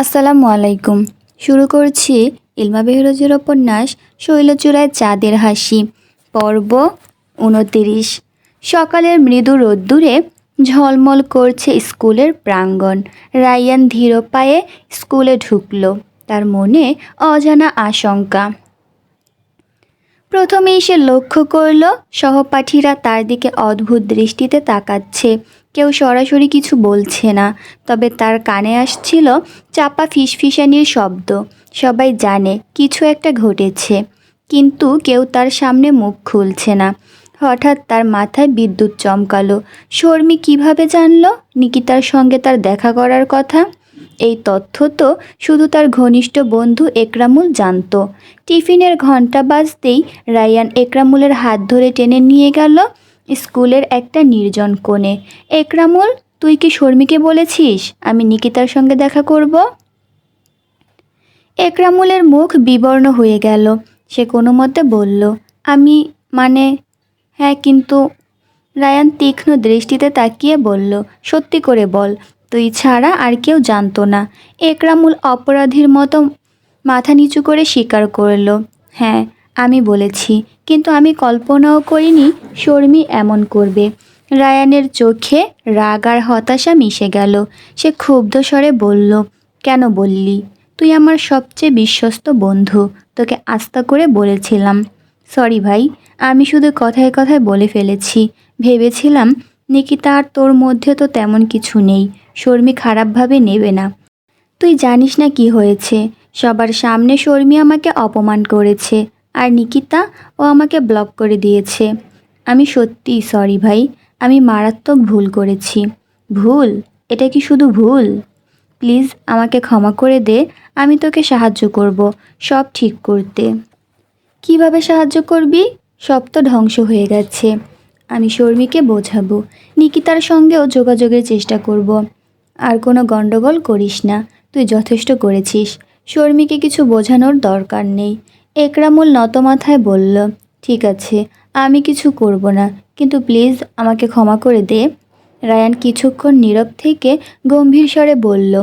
আসসালামু আলাইকুম। শুরু করছি ইলমা বেহরজের উপন্যাস শৈলচূড়ায় চাঁদের হাসি, পর্ব উনতিরিশ। সকালের মৃদু রোদ্দুরে ঝলমল করছে স্কুলের প্রাঙ্গণ। রায়ান ধীর পায়ে স্কুলে ঢুকল। তার মনে অজানা আশঙ্কা। প্রথমেই সে লক্ষ্য করল, সহপাঠীরা তার দিকে অদ্ভুত দৃষ্টিতে তাকাচ্ছে। কেউ সরাসরি কিছু বলছে না, তবে তার কানে আসছিল চাপা ফিসফিসানির শব্দ। সবাই জানে, কিছু একটা ঘটেছে, কিন্তু কেউ তার সামনে মুখ খুলছে না। হঠাৎ তার মাথায় বিদ্যুৎ চমকালো। শর্মি কীভাবে জানলো? নিকিতার সঙ্গে তার দেখা করার কথা? এই তথ্য তো শুধু তার ঘনিষ্ঠ বন্ধু একরামুল জানতো। টিফিনের ঘণ্টা বাজতেই রায়ান একরামুলের হাত ধরে টেনে নিয়ে গেল স্কুলের একটা নির্জন কোণে। একরামুল, তুই কি শর্মিকে বলেছিস আমি নিকিতার সঙ্গে দেখা করব? একরামুলের মুখ বিবর্ণ হয়ে গেল। সে কোনো মতে বলল, আমি মানে হ্যাঁ কিন্তু, রায়ান তীক্ষ্ণ দৃষ্টিতে তাকিয়ে বলল, সত্যি করে বল তুই ছাড়া আর কেউ জানতো না। একরামুল অপরাধীর মতো মাথা নিচু করে স্বীকার করল। হ্যাঁ আমি বলেছি, কিন্তু আমি কল্পনাও করিনি শর্মি এমন করবে। রায়ানের চোখে রাগ আর হতাশা মিশে গেল। সে ক্ষুব্ধ স্বরে বলল, কেন বললি? তুই আমার সবচেয়ে বিশ্বস্ত বন্ধু, তোকে আস্থা করে বলেছিলাম। সরি ভাই, আমি শুধু কথায় কথায় বলে ফেলেছি। ভেবেছিলাম নিকিতা আর তোর মধ্যে তো তেমন কিছু নেই। শর্মি খারাপভাবে নেবে না। তুই জানিস না কি হয়েছে? সবার সামনে শর্মি আমাকে অপমান করেছে। আর নিকিতা, ও আমাকে ব্লক করে দিয়েছে। আমি সত্যিই সরি ভাই, আমি মারাত্মক ভুল করেছি। ভুল? এটা কি শুধু ভুল? প্লিজ আমাকে ক্ষমা করে দে, আমি তোকে সাহায্য করব, সব ঠিক করতে। কীভাবে সাহায্য করবি? সব তো ধ্বংস হয়ে গেছে। আমি শর্মিকে বোঝাবো। নিকিতার সঙ্গেও যোগাযোগের চেষ্টা করব। আর কোনো গণ্ডগোল করিস না, তুই যথেষ্ট করেছিস। শর্মিকে কিছু বোঝানোর দরকার নেই। একরামুল নতমাথায় বলল, ঠিক আছে, আমি কিছু করব না, কিন্তু প্লিজ আমাকে ক্ষমা করে দে। রায়ান কিছুক্ষণ নীরব থেকে গম্ভীর স্বরে বলল,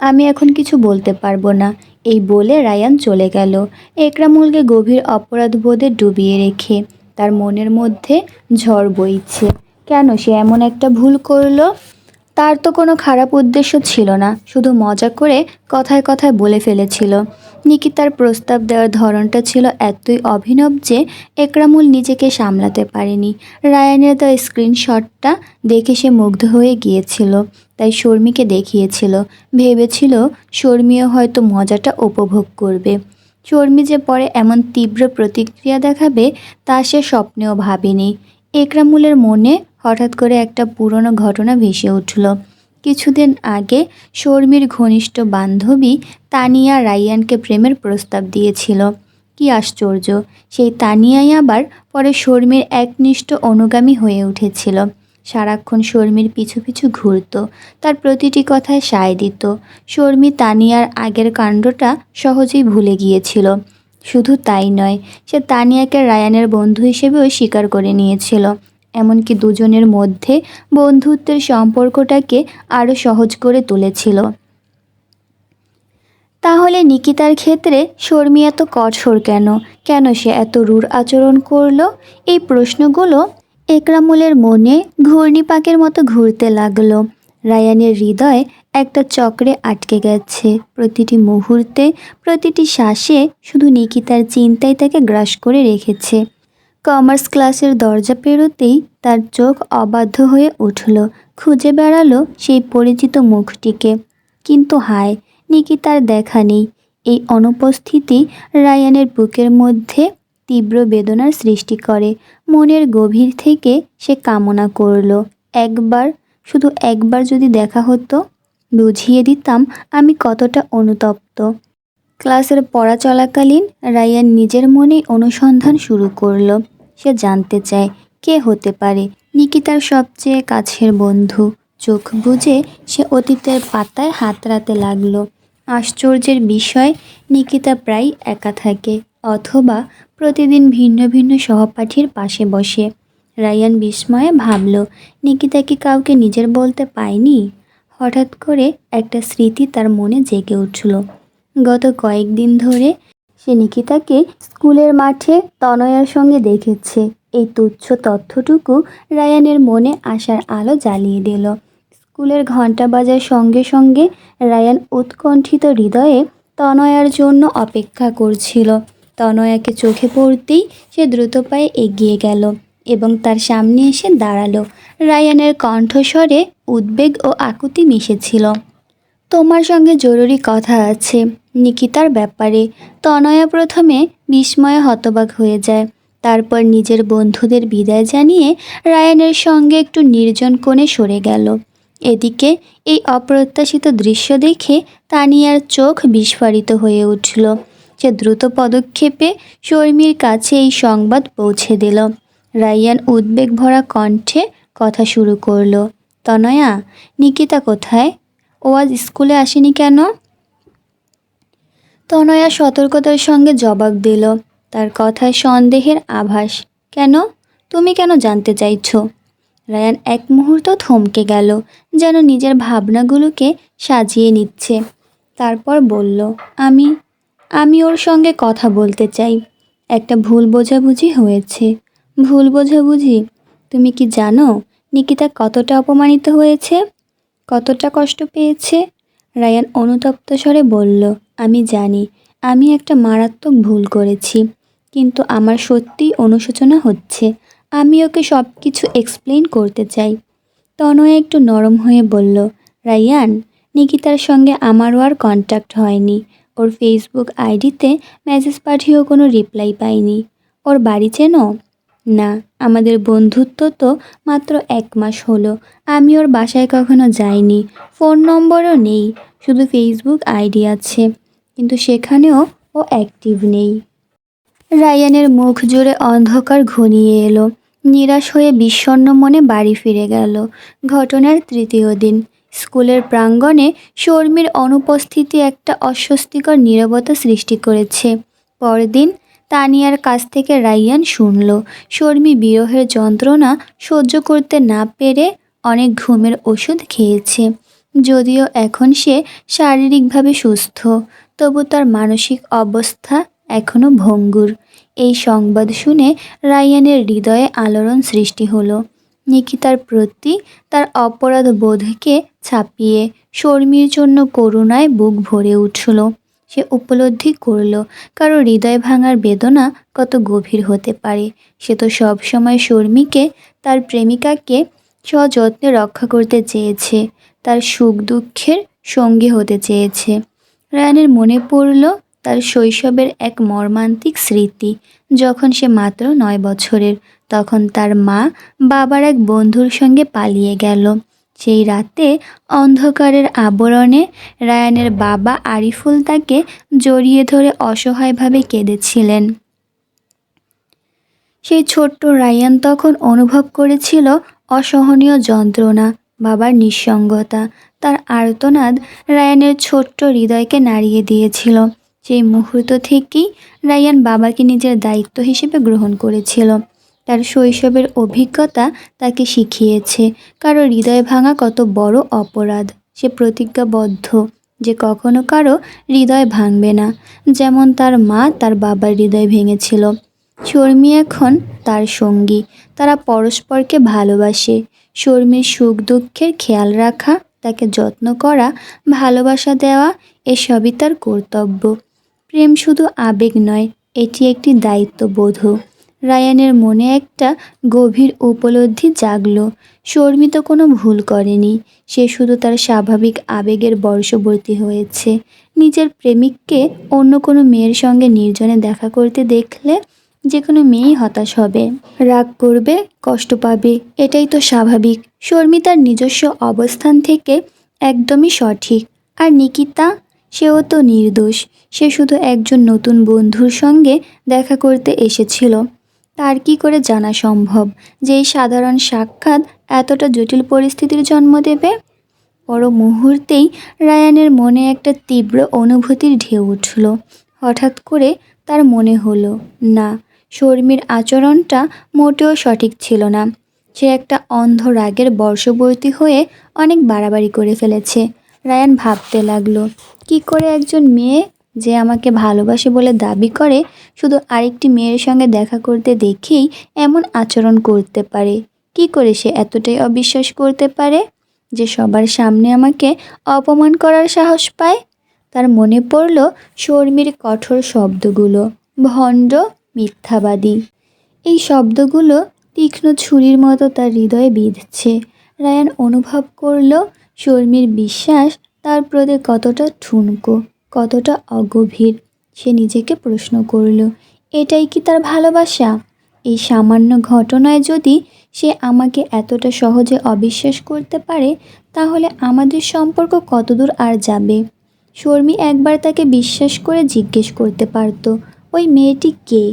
আমি এখন কিছু বলতে পারব না। এই বলে রায়ান চলে গেল। একরামুলকে গভীর অপরাধবোধে ডুবিয়ে রেখে তার মনের মধ্যে ঝড় বইছে। কেন সে এমন একটা ভুল করল? তার তো কোনো খারাপ উদ্দেশ্য ছিল না, শুধু মজা করে কথায় কথায় বলে ফেলেছিল। নিকিতার প্রস্তাব দেওয়ার ধরনটা ছিল এতই অভিনব যে একরামুল নিজেকে সামলাতে পারেনি। রায়ানের দেওয়া স্ক্রিনশটটা দেখে সে মুগ্ধ হয়ে গিয়েছিল, তাই শর্মিকে দেখিয়েছিল। ভেবেছিল শর্মিও হয়তো মজাটা উপভোগ করবে। শর্মি যে পরে এমন তীব্র প্রতিক্রিয়া দেখাবে তা সে স্বপ্নেও ভাবেনি। একরামুলের মনে হঠাৎ করে একটা পুরনো ঘটনা ভেসে উঠল। কিছুদিন আগে শর্মির ঘনিষ্ঠ বান্ধবী তানিয়া রাইয়ানকে প্রেমের প্রস্তাব দিয়েছিল। কি আশ্চর্য, সেই তানিয়াই আবার পরে শর্মির একনিষ্ঠ অনুগামী হয়ে উঠেছিল। সারাক্ষণ শর্মির পিছু পিছু ঘুরত, তার প্রতিটি কথায় সায় দিত। শর্মি তানিয়ার আগের কাণ্ডটা সহজেই ভুলে গিয়েছিল। শুধু তাই নয়, সে তানিয়াকে রায়ানের বন্ধু হিসেবেও স্বীকার করে নিয়েছিল। এমনকি দুজনের মধ্যে বন্ধুত্বের সম্পর্কটাকে আরও সহজ করে তুলেছিল। তাহলে নিকিতার ক্ষেত্রে শর্মি এত কঠোর কেন? কেন সে এত রূঢ় আচরণ করল? এই প্রশ্নগুলো একরামুলের মনে ঘূর্ণিপাকের মতো ঘুরতে লাগল। রায়ানের হৃদয় একটা চক্রে আটকে গেছে। প্রতিটি মুহূর্তে, প্রতিটি শ্বাসে শুধু নিকিতার চিন্তাই তাকে গ্রাস করে রেখেছে। কমার্স ক্লাসের দরজা পেরোতেই তার চোখ অবাধ্য হয়ে উঠল। খুঁজে বেড়ালো সেই পরিচিত মুখটিকে। কিন্তু হায়, নিকিতার দেখা নেই। এই অনুপস্থিতি রায়ানের বুকের মধ্যে তীব্র বেদনার সৃষ্টি করে। মনের গভীর থেকে সে কামনা করল, একবার, শুধু একবার যদি দেখা হতো, বুঝিয়ে দিতাম আমি কতটা অনুতপ্ত। ক্লাসের পড়া চলাকালীন রায়ান নিজের মনেই অনুসন্ধান শুরু করল। সে জানতে চায় কে হতে পারে। নিকিতার সবচেয়ে কাছের বন্ধু। চোখ বুঝে সে অতীতের পাতায় হাতড়াতে লাগল। আশ্চর্যের বিষয়, নিকিতা প্রায় একা থাকে অথবা প্রতিদিন ভিন্ন ভিন্ন সহপাঠীর পাশে বসে। রায়ান বিস্ময়ে ভাবল, নিকিতা কি কাউকে নিজের বলতে পায়নি? হঠাৎ করে একটা স্মৃতি তার মনে জেগে উঠল। গত কয়েকদিন ধরে সে নিকিতাকে স্কুলের মাঠে তনয়ার সঙ্গে দেখেছে। এই তুচ্ছ তথ্যটুকু রায়ানের মনে আসার আলো জ্বালিয়ে দিল। স্কুলের ঘণ্টা বাজার সঙ্গে সঙ্গে রায়ান উৎকণ্ঠিত হৃদয়ে তনয়ার জন্য অপেক্ষা করছিল। তনয়াকে চোখে পড়তেই সে দ্রুত পায়ে এগিয়ে গেল এবং তার সামনে এসে দাঁড়াল। রায়ানের কণ্ঠস্বরে উদ্বেগ ও আকুতি মিশেছিল। তোমার সঙ্গে জরুরি কথা আছে। নিকিতার ব্যাপারে, তনয়া প্রথমে বিস্ময়ে হতবাক হয়ে যায়। তারপর নিজের বন্ধুদের বিদায় জানিয়ে রায়ানের সঙ্গে একটু নির্জন কোণে সরে গেল। এদিকে এই অপ্রত্যাশিত দৃশ্য দেখে তানিয়ার চোখ বিস্ফারিত হয়ে উঠল। সে দ্রুত পদক্ষেপে শর্মীর কাছে এই সংবাদ পৌঁছে দিল। রায়ান উদ্বেগ ভরা কণ্ঠে কথা শুরু করল, তনয়া, নিকিতা কোথায়? ও আজ স্কুলে আসেনি কেন? তনয়া সতর্কতার সঙ্গে জবাব দিল, তার কথায় সন্দেহের আভাস। কেন? তুমি কেন জানতে চাইছো? রায়ান এক মুহূর্ত থমকে গেল, যেন নিজের ভাবনাগুলোকে সাজিয়ে নিচ্ছে। তারপর বলল, আমি আমি ওর সঙ্গে কথা বলতে চাই। একটা ভুল বোঝাবুঝি হয়েছে। ভুল বোঝাবুঝি? তুমি কি জানো নিকিতা কতটা অপমানিত হয়েছে? কতটা কষ্ট পেয়েছে? রায়ান অনুতপ্ত স্বরে বলল, আমি জানি, আমি একটা মারাত্মক ভুল করেছি, কিন্তু আমার সত্যিই অনুশোচনা হচ্ছে। আমি ওকে সব কিছু এক্সপ্লেন করতে চাই। তনয়া একটু নরম হয়ে বলল, রায়ান, নিকিতার সঙ্গে আমারও আর কন্ট্যাক্ট হয়নি। ওর ফেসবুক আইডিতে মেসেজ পাঠিয়েও কোনো রিপ্লাই পাইনি। ওর বাড়ি চেনো? না। আমাদের বন্ধুত্ব তো মাত্র এক মাস হলো। আমি ওর বাসায় কখনো যাইনি। ফোন নম্বরও নেই। শুধু ফেসবুক আইডি আছে। কিন্তু সেখানেও ও অ্যাক্টিভ নেই। রায়ানের মুখ জুড়ে অন্ধকার ঘনিয়ে এলো। নিরাশ হয়ে বিষণ্ণ মনে বাড়ি ফিরে গেল। ঘটনার তৃতীয় দিন। স্কুলের প্রাঙ্গণে শর্মীর অনুপস্থিতি একটা অস্বস্তিকর নীরবতা সৃষ্টি করেছে। পরদিন তানিয়ার কাছ থেকে রাইয়ান শুনল। শর্মী বিরহের যন্ত্রণা সহ্য করতে না পেরে অনেক ঘুমের ওষুধ খেয়েছে। যদিও এখন সে শারীরিকভাবে সুস্থ, তবু তার মানসিক অবস্থা এখনও ভঙ্গুর। এই সংবাদ শুনে রায়ানের হৃদয়ে আলোড়ন সৃষ্টি হলো। নিকিতার প্রতি তার অপরাধ বোধকে ছাপিয়ে শর্মীর জন্য করুণায় বুক ভরে উঠল। সে উপলব্ধি করল। কারও হৃদয় ভাঙার বেদনা কত গভীর হতে পারে। সে তো সবসময় শর্মীকে, তার প্রেমিকাকে সযত্নে রক্ষা করতে চেয়েছে। তার সুখ দুঃখের সঙ্গী হতে চেয়েছে। রায়ানের মনে পড়ল তার শৈশবের এক মর্মান্তিক স্মৃতি। যখন সে মাত্র নয় বছরের, তখন তার মা বাবার এক বন্ধুর সঙ্গে পালিয়ে গেল। সেই রাতে অন্ধকারের আবরণে রায়ানের বাবা আরিফুল তাকে জড়িয়ে ধরে অসহায়ভাবে কেঁদেছিলেন। সেই ছোট্ট রায়ান তখন অনুভব করেছিল অসহনীয় যন্ত্রণা, বাবার নিঃসঙ্গতা, তার আর্তনাদ রায়ানের ছোট্ট হৃদয়কে নাড়িয়ে দিয়েছিল। সেই মুহূর্ত থেকেই রায়ান বাবাকে নিজের দায়িত্ব হিসেবে গ্রহণ করেছিল। তার শৈশবের অভিজ্ঞতা তাকে শিখিয়েছে। কারও হৃদয় ভাঙা কত বড় অপরাধ। সে প্রতিজ্ঞাবদ্ধ যে কখনো কারও হৃদয় ভাঙবে না। যেমন তার মা তার বাবার হৃদয় ভেঙেছিল। শর্মী এখন তার সঙ্গী। তারা পরস্পরকে ভালোবাসে। শর্মীর সুখ দুঃখের খেয়াল রাখা, তাকে যত্ন করা, ভালোবাসা দেওয়া, এসবই তার কর্তব্য। প্রেম শুধু আবেগ নয়, এটি একটি দায়িত্ববোধ রায়ানের মনে একটা গভীর উপলব্ধি জাগল। শর্মী তো কোনো ভুল করেনি। সে শুধু তার স্বাভাবিক আবেগের বর্ষবর্তী হয়েছে। নিজের প্রেমিককে অন্য কোনো মেয়ের সঙ্গে নির্জনে দেখা করতে দেখলে যে কোনো মেয়েই হতাশ হবে। রাগ করবে, কষ্ট পাবে, এটাই তো স্বাভাবিক। শর্মী তার নিজস্ব অবস্থান থেকে একদমই সঠিক। আর নিকিতা? সেও তো নির্দোষ। সে শুধু একজন নতুন বন্ধুর সঙ্গে দেখা করতে এসেছিল। তার কি করে জানা সম্ভব যে এই সাধারণ সাক্ষাৎ এতটা জটিল পরিস্থিতির জন্ম দেবে? পর মুহূর্তেই রায়ানের মনে একটা তীব্র অনুভূতির ঢেউ উঠল। হঠাৎ করে তার মনে হলো, না, শর্মীর আচরণটা মোটেও সঠিক ছিল না। সে একটা অন্ধ রাগের বর্ষবর্তী হয়ে অনেক বাড়াবাড়ি করে ফেলেছে। রায়ান ভাবতে লাগল, কি করে একজন মেয়ে যে আমাকে ভালোবাসে বলে দাবি করে, শুধু আরেকটি মেয়ের সঙ্গে দেখা করতে দেখেই এমন আচরণ করতে পারে। কি করে সে এতটাই অবিশ্বাস করতে পারে যে সবার সামনে আমাকে অপমান করার সাহস পায়? তার মনে পড়ল শর্মির কঠোর শব্দগুলো, ভণ্ড, মিথ্যাবাদী। এই শব্দগুলো তীক্ষ্ণ ছুরির মতো তার হৃদয়ে বিঁধছে। রায়ান অনুভব করল শর্মির বিশ্বাস তার প্রতি কতটা ঠুনকো। কতটা অগভীর, সে নিজেকে প্রশ্ন করল, এটাই কি তার ভালোবাসা? এই সামান্য ঘটনায় যদি সে আমাকে এতটা সহজে অবিশ্বাস করতে পারে, তাহলে আমাদের সম্পর্ক কতদূর আর যাবে? শর্মি একবার তাকে বিশ্বাস করে জিজ্ঞেস করতে পারত, ওই মেয়েটি কে?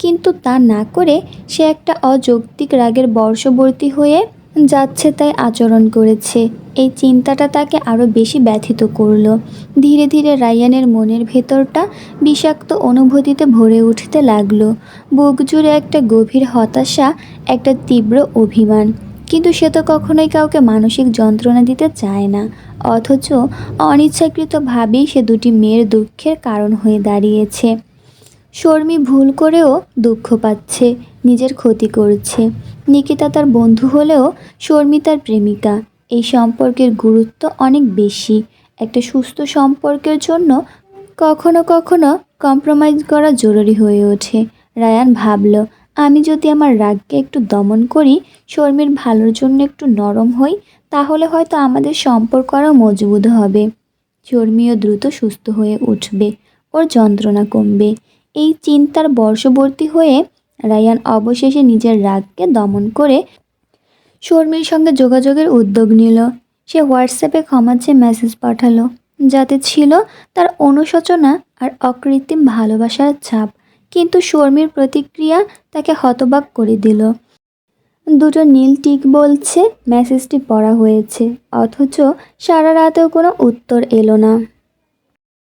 কিন্তু তা না করে সে একটা অযৌক্তিক রাগের বর্ষবর্তী হয়ে যাচ্ছে তাই আচরণ করেছে। এই চিন্তাটা তাকে আরও বেশি ব্যথিত করল। ধীরে ধীরে রায়ানের মনের ভেতরটা বিষাক্ত অনুভূতিতে ভরে উঠতে লাগল। বুক জুড়ে একটা গভীর হতাশা, একটা তীব্র অভিমান। কিন্তু সে তো কখনোই কাউকে মানসিক যন্ত্রণা দিতে চায় না। অথচ অনিচ্ছাকৃতভাবেই সে দুটি মেয়ের দুঃখের কারণ হয়ে দাঁড়িয়েছে। শর্মি ভুল করেও দুঃখ পাচ্ছে, নিজের ক্ষতি করছে। নিকিতা তার বন্ধু হলেও শর্মি তার প্রেমিকা। এই সম্পর্কের গুরুত্ব অনেক বেশি। একটা সুস্থ সম্পর্কের জন্য কখনো কখনো কম্প্রোমাইজ করা জরুরি হয়ে ওঠে। রায়ান ভাবল, আমি যদি আমার রাগকে একটু দমন করি, শর্মির ভালোর জন্য একটু নরম হই, তাহলে হয়তো আমাদের সম্পর্ক আরও মজবুত হবে। শর্মিও দ্রুত সুস্থ হয়ে উঠবে। ওর যন্ত্রণা কমবে। এই চিন্তার বর্ষবর্তী হয়ে রায়ান অবশেষে নিজের রাগকে দমন করে শর্মির সঙ্গে যোগাযোগের উদ্যোগ নিল। সে হোয়াটসঅ্যাপে ক্ষমা চেয়ে মেসেজ পাঠালো, যাতে ছিল তার অনুশোচনা আর অকৃত্রিম ভালোবাসার ছাপ। কিন্তু শর্মির প্রতিক্রিয়া তাকে হতবাক করে দিল। দুটো নীল টিক বলছে, মেসেজটি পড়া হয়েছে, অথচ সারা রাতেও কোনো উত্তর এলো না।